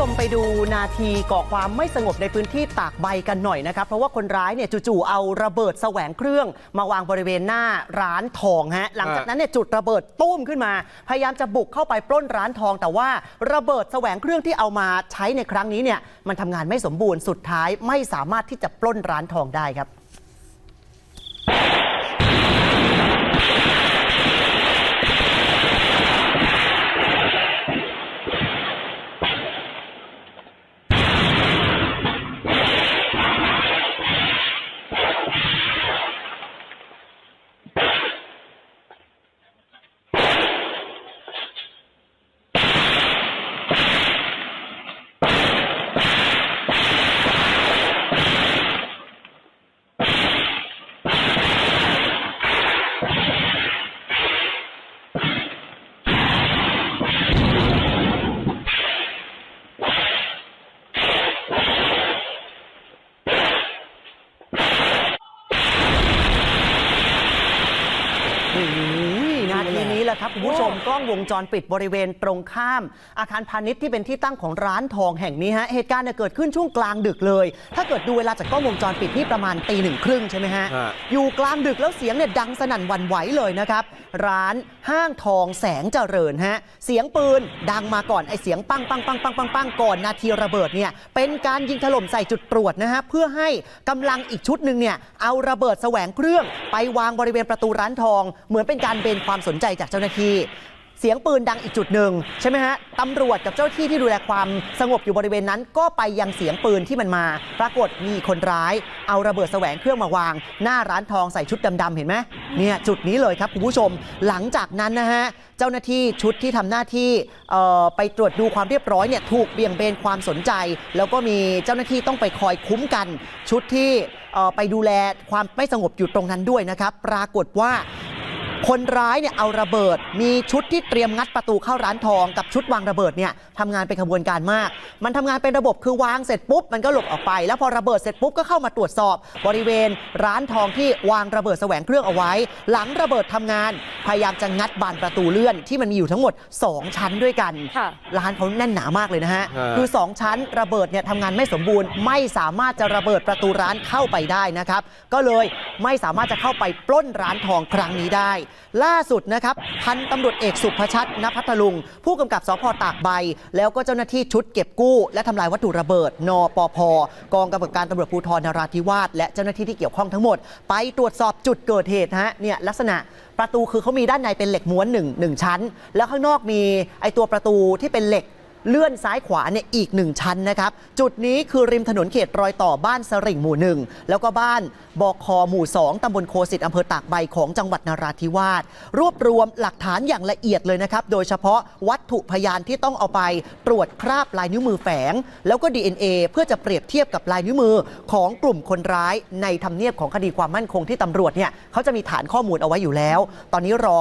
ชมไปดูนาทีก่อความไม่สงบในพื้นที่ตากใบกันหน่อยนะครับ เพราะว่าคนร้ายเนี่ยจู่ๆเอาระเบิดแสวงเครื่อง มาวางบริเวณหน้าร้านทองฮะหลังจากนั้นเนี่ยจุดระเบิดตุ้มขึ้นมา พยายามจะบุกเข้าไปปล้นร้านทอง แต่ว่าระเบิดแสวงเครื่องที่เอามาใช้ในครั้งนี้เนี่ยมันทำงานไม่สมบูรณ์สุดท้ายไม่สามารถที่จะปล้นร้านทองได้ครับ you. แหละครับคุณผู้ชมกล้องวงจรปิดบริเวณตรงข้าม อาคารพาณิชย์ที่เป็นที่ตั้งของร้านทองแห่งนี้ฮะเหตุการณ์เนี่ยเกิดขึ้นช่วงกลางดึกเลย ถ้าเกิดดูเวลาจากกล้องวงจรปิดนี่ประมาณตีหนึ่งครึ่งใช่ไหมฮะฮะ อยู่กลางดึกแล้วเสียงเนี่ยดังสนั่นหวันไหวเลยนะครับ ร้านห้างทองแสงเจริญฮะเสียงปืนดังมาก่อนไอเสียงปังปังปังปังปังปังก่อนนาทีระเบิดเนี่ยเป็นการยิงถล่มใส่จุดตรวจนะฮะเพื่อให้กำลังอีกชุดหนึ่งเนี่ยเอาระเบิดแสวงเครื่อง ไปวางบริเวณประตูร้านทอง เหมือนเป็นการเบนความสนใจจากเจ้าหน้าที่ เสียงปืนดังอีกจุดหนึ่งใช่ไหมฮะตำรวจกับเจ้าหน้าที่ที่ดูแลความสงบอยู่บริเวณนั้น ก็ไปยังเสียงปืนที่มันมา ปรากฏมีคนร้าย เอาระเบิดแสวงเครื่องมาวาง หน้าร้านทองใส่ชุดดำๆเห็นไหมเนี่ยจุดนี้เลยครับคุณผู้ชม หลังจากนั้นนะฮะเจ้าหน้าที่ชุดที่ทำหน้าที่ไปตรวจดูความเรียบร้อยเนี่ยถูกเบี่ยงเบนความสนใจ แล้วก็มีเจ้าหน้าที่ต้องไปคอยคุ้มกัน ชุดที่ไปดูแลความไม่สงบอยู่ตรงนั้นด้วยนะครับ ปรากฏว่า คนร้ายเนี่ยเอาระเบิด มีชุดที่เตรียมงัดประตูเข้าร้านทองกับชุดวางระเบิดเนี่ยทำงานเป็นขบวนการมาก มันทำงานเป็นระบบคือวางเสร็จปุ๊บมันก็หลบออกไป แล้วพอระเบิดเสร็จปุ๊บก็เข้ามาตรวจสอบ บริเวณร้านทองที่วางระเบิดแสวงเครื่องเอาไว้ หลังระเบิดทำงาน พยายามจะงัดบานประตูเลื่อนที่มันมีอยู่ทั้งหมด 2 ชั้นด้วยกันค่ะร้านเขาแน่นหนามากเลยนะฮะฮะคือ 2 ชั้นระเบิดเนี่ยทำงานไม่สมบูรณ์ ไม่สามารถจะระเบิดประตูร้านเข้าไปได้นะครับก็เลยไม่สามารถจะเข้าไปปล้นร้านทองครั้งนี้ได้ล่าสุดนะครับพันตำรวจเอกสุภชัดนพัทลุง ผู้กำกับสพตากใบ แล้วก็เจ้าหน้าที่ชุดเก็บกู้ และทำลายวัตถุระเบิด นปพกองกำกับการตำรวจภูธรนราธิวาสและเจ้าหน้าที่ที่เกี่ยวข้องทั้งหมด ไปตรวจสอบจุดเกิดเหตุฮะเนี่ยลักษณะประตูคือเขามีด้านในเป็นเหล็กม้วนหนึ่งหนึ่งชั้น แล้วข้างนอกมีไอตัวประตูที่เป็นเหล็ก เลื่อนซ้ายขวาเนี่ยอีกหนึ่งชั้นนะครับ จุดนี้คือริมถนนเขตรอยต่อบ้านสริ่งหมู่หนึ่งแล้วก็บ้านบอคอหมู่ 2ตำบลโคสิตอำเภอตากใบของจังหวัดนราธิวาสรวบรวมหลักฐานอย่างละเอียดเลยนะครับ โดยเฉพาะวัตถุพยานที่ต้องเอาไปตรวจคราบลายนิ้วมือแฝง แล้วก็ DNA เพื่อจะเปรียบเทียบกับลายนิ้วมือของกลุ่มคนร้ายในทำเนียบของคดีความมั่นคงที่ตำรวจเนี่ยเขาจะมีฐานข้อมูลเอาไว้อยู่แล้ว ตอนนี้รอ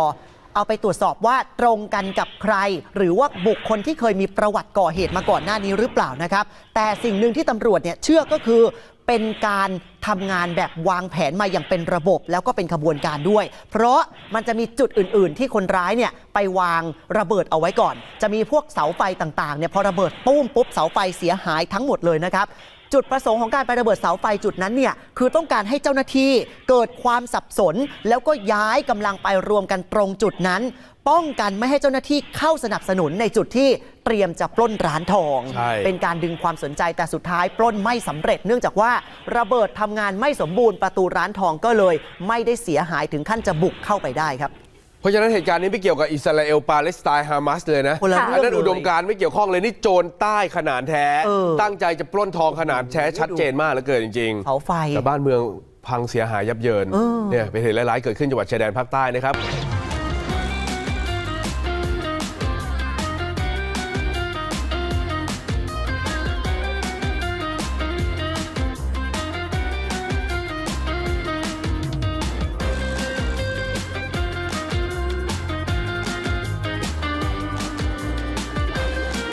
เอาไปตรวจสอบว่าตรงกันกับใคร หรือว่าบุคคลที่เคยมีประวัติก่อเหตุมาก่อนหน้านี้หรือเปล่านะครับ แต่สิ่งหนึ่งที่ตำรวจเนี่ยเชื่อก็คือเป็นการทำงานแบบวางแผนมาอย่างเป็นระบบ แล้วก็เป็นขบวนการด้วย เพราะมันจะมีจุดอื่น ๆ ที่คนร้ายเนี่ยไปวางระเบิดเอาไว้ก่อน จะมีพวกเสาไฟต่างๆเนี่ยพอระเบิดปุ้มปุ๊บเสาไฟเสียหายทั้งหมดเลยนะครับ จุดประสงค์ของการไประเบิดเสาไฟจุดนั้นเนี่ยคือต้องการให้เจ้าหน้าที่เกิดความสับสน แล้วก็ย้ายกำลังไปรวมกันตรงจุดนั้น ป้องกันไม่ให้เจ้าหน้าที่เข้าสนับสนุนในจุดที่เตรียมจะปล้นร้านทอง เป็นการดึงความสนใจแต่สุดท้ายปล้นไม่สำเร็จ เนื่องจากว่าระเบิดทำงานไม่สมบูรณ์ประตูร้านทองก็เลย ไม่ได้เสียหายถึงขั้นจะบุกเข้าไปได้ครับ เพราะฉะนั้นเหตุการณ์นี้ไม่เกี่ยวกับอิสราเอลปาเลสไตน์ฮามาสเลยนะคนละอันนั้นเรื่องเลยอุดมการณ์ไม่เกี่ยวข้องเลยนี่โจรใต้ขนาดแท้ เออ ตั้งใจจะปล้นทองขนาดแท้ชัดเจนมากเหลือเกินจริงเสาไฟๆแต่บ้านเมืองพังเสียหายยับเยินเออเนี่ยเป็นเหตุร้ายๆเกิดขึ้นจังหวัดชายแดนภาคใต้นะครับ